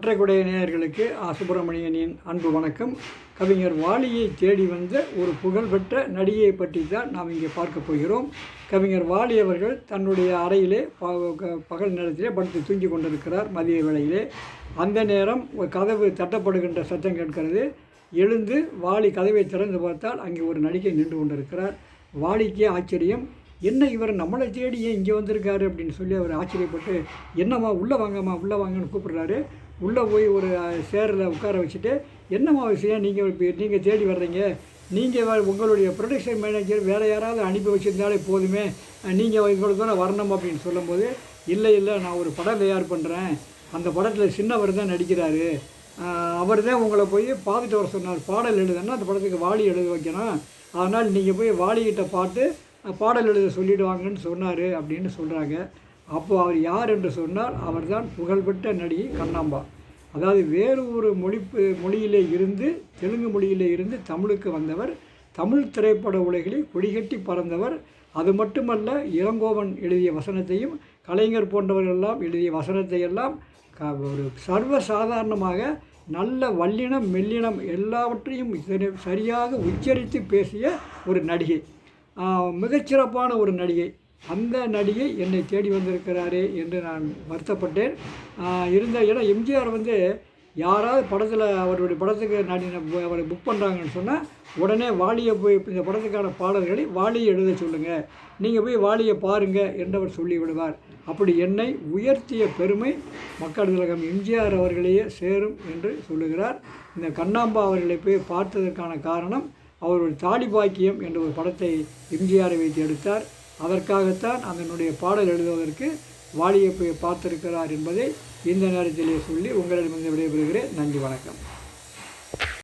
ஒற்றைக்குடை நேயர்களுக்கு ஆ சுப்பிரமணியனின் அன்பு வணக்கம். கவிஞர் வாலியை தேடி வந்த ஒரு புகழ்பெற்ற நடிகையை பற்றி தான் நாம் இங்கே பார்க்க போகிறோம். கவிஞர் வாலி அவர்கள் தன்னுடைய அறையிலே ப- க- பகல் நேரத்திலே படுத்து தூங்கி கொண்டிருக்கிறார் மதிய வேளையிலே. அந்த நேரம் கதவு தட்டப்படுகின்ற சத்தம் கேட்கிறது. எழுந்து வாலி கதவை திறந்து பார்த்தால் அங்கே ஒரு நடிகை நின்று கொண்டிருக்கிறார். வாலிக்கே ஆச்சரியம் என்ன இவர் நம்மளை தேடி ஏன் இங்கே வந்திருக்காரு? அப்படின்னு சொல்லி அவர் ஆச்சரியப்பட்டு என்னம்மா உள்ளே வாங்கம்மா உள்ளே வாங்கன்னு கூப்பிடுறாரு. உள்ளே போய் ஒரு சேரில் உட்கார வச்சுட்டு என்னம்மா விஷயம்? நீங்கள் இப்போ நீங்கள் தேடி வர்றீங்க. நீங்கள் உங்களுடைய ப்ரொடக்ஷன் மேனேஜர் வேறு யாராவது அனுப்பி வச்சுருந்தாலே போதுமே. நீங்கள் உங்களுக்கு தானே வரணும் அப்படின்னு சொல்லும்போது இல்லை இல்லை நான் ஒரு படம் தயார் பண்ணுறேன் அந்த படத்தில் சின்னவர் தான் நடிக்கிறாரு. அவர் தான் உங்களை போய் பார்த்துட்டு வர சொன்னார். பாடல் எழுதுன்னா அந்த படத்துக்கு வாலி எழுத வைக்கணும். அதனால் நீங்கள் போய் வாலிகிட்ட பார்த்து பாடல் எழுத சொல்லிவிடுவாங்கன்னு சொன்னார் அப்படின்னு சொல்கிறாங்க அப்போது அவர் யார் என்று சொன்னால் அவர்தான் புகழ்பெற்ற நடிகை கண்ணாம்பா. அதாவது வேறு ஒரு மொழி மொழியிலே இருந்து தெலுங்கு மொழியிலே இருந்து தமிழுக்கு வந்தவர் தமிழ் திரைப்பட உலகிலே கொடிகட்டி பறந்தவர் அது மட்டுமல்ல இளங்கோவன் எழுதிய வசனத்தையும் கலைஞர் போன்றவர்களெல்லாம் எழுதிய வசனத்தை எல்லாம் க- ஒரு சர்வ சாதாரணமாக நல்ல வல்லினம் மெல்லினம் எல்லாவற்றையும் சரியாக உச்சரித்து பேசிய ஒரு நடிகை. மிகச்சிறப்பான ஒரு நடிகை. அந்த நடிகை என்னை தேடி வந்திருக்கிறாரே என்று நான் வருத்தப்பட்டேன். இருந்த ஏன்னா எம்ஜிஆர் வந்து யாராவது படத்தில் அவருடைய படத்துக்கு நடி அவரை புக் பண்ணுறாங்கன்னு சொன்னால் உடனே வாலியை போய் இந்த படத்துக்கான பாடல்களை வாலியை எழுத சொல்லுங்கள் நீங்கள் போய் வாலியை பாருங்கள் என்றவர் சொல்லிவிடுவார் அப்படி என்னை உயர்த்திய பெருமை மக்கள் திலகம் எம்ஜிஆர் அவர்களையே சேரும் என்று சொல்லுகிறார். இந்த கண்ணாம்பா அவர்களை போய் பார்த்ததற்கான காரணம் அவருடைய தாலி பாக்கியம் என்ற ஒரு படத்தை எம்ஜிஆரை வைத்து எடுத்தார். அதற்காகத்தான் அதனுடைய பாடல் எழுதுவதற்கு வாலியை போய் பார்த்திருக்கிறார் என்பதை இந்த நேரத்திலே சொல்லி உங்களிடமிருந்து விடைபெறுகிறேன். நன்றி வணக்கம்.